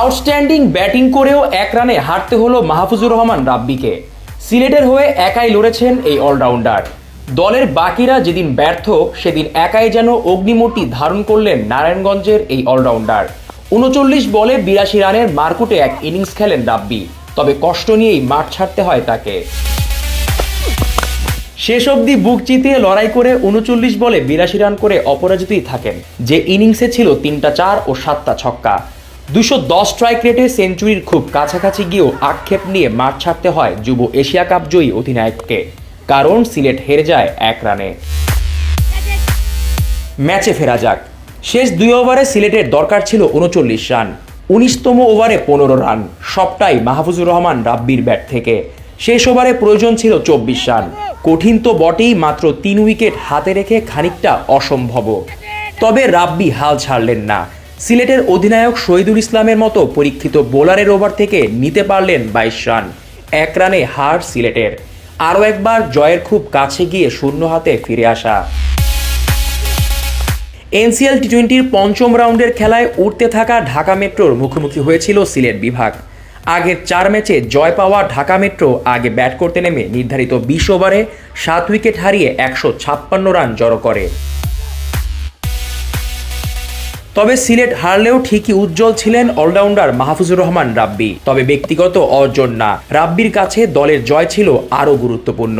Outstanding batting করেও এক রানে হারতে হলো মাহফুজুর রহমান রাব্বিকে। সিলেটের হয়ে একাই লড়েছেন এই অলরাউন্ডার। দলের বাকিরা যেদিন ব্যর্থ, সেদিন একাই যেন অগ্নিমূর্তি ধারণ করলেন নারায়ণগঞ্জের এই অলরাউন্ডার। উনচল্লিশ বলে বিরাশি রানের মারকুটে এক ইনিংস খেলেন রাব্বি, তবে কষ্ট নিয়েই মাঠ ছাড়তে হয় তাকে। শেষ অবধি বুক চিতিয়ে লড়াই করে উনচল্লিশ বলে বিরাশি রান করে অপরাজিতই থাকেন, যে ইনিংসে ছিল তিনটা চার ও সাতটা ছক্কা। দুশো দশ স্ট্রাইক রেটে সেঞ্চুরির খুব কাছাকাছি গিয়েও আক্ষেপ নিয়ে মাঠ ছাড়তে হয় যুব এশিয়া কাপ জয়ী অধিনায়ককে। কারণ সিলেট হেরে যায় এক রানে। ম্যাচে ফেরা যাক। শেষ দুই ওভারে সিলেটের দরকার ছিল উনচল্লিশ রান। উনিশতম ওভারে পনেরো রান। সবটাই মাহফুজুর রহমান রাব্বির ব্যাট থেকে। শেষ ওভারে প্রয়োজন ছিল চব্বিশ রান। কঠিন তো বটেই মাত্র তিন উইকেট হাতে রেখে খানিকটা অসম্ভব তবে রাব্বি হাল ছাড়লেন না। সিলেটের অধিনায়ক শহীদুল ইসলামের মতো পরীক্ষিত বোলারের ওভার থেকে নিতে পারলেন বাইশ রান, এক রানে হার সিলেটের। আরও একবার জয়ের খুব কাছে গিয়ে শূন্য হাতে ফিরে আসা। এনসিএল টি টোয়েন্টির পঞ্চম রাউন্ডের খেলায় উঠতে থাকা ঢাকা মেট্রোর মুখোমুখি হয়েছিল সিলেট বিভাগ। আগের চার ম্যাচে জয় পাওয়া ঢাকা মেট্রো আগে ব্যাট করতে নেমে নির্ধারিত বিশ ওভারে সাত উইকেট হারিয়ে একশো ছাপ্পান্ন রান জড়ো করে। তবে সিলেট হারলেও ঠিকই উজ্জ্বল ছিলেন অলরাউন্ডার মাহফুজুর রহমান রাব্বি। তবে ব্যক্তিগত অর্জন না। রাব্বির কাছে দলের জয় ছিল আরও গুরুত্বপূর্ণ।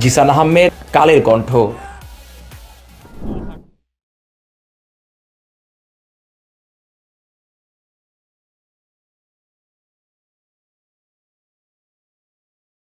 জিসান আহমেদ, কালের কণ্ঠ।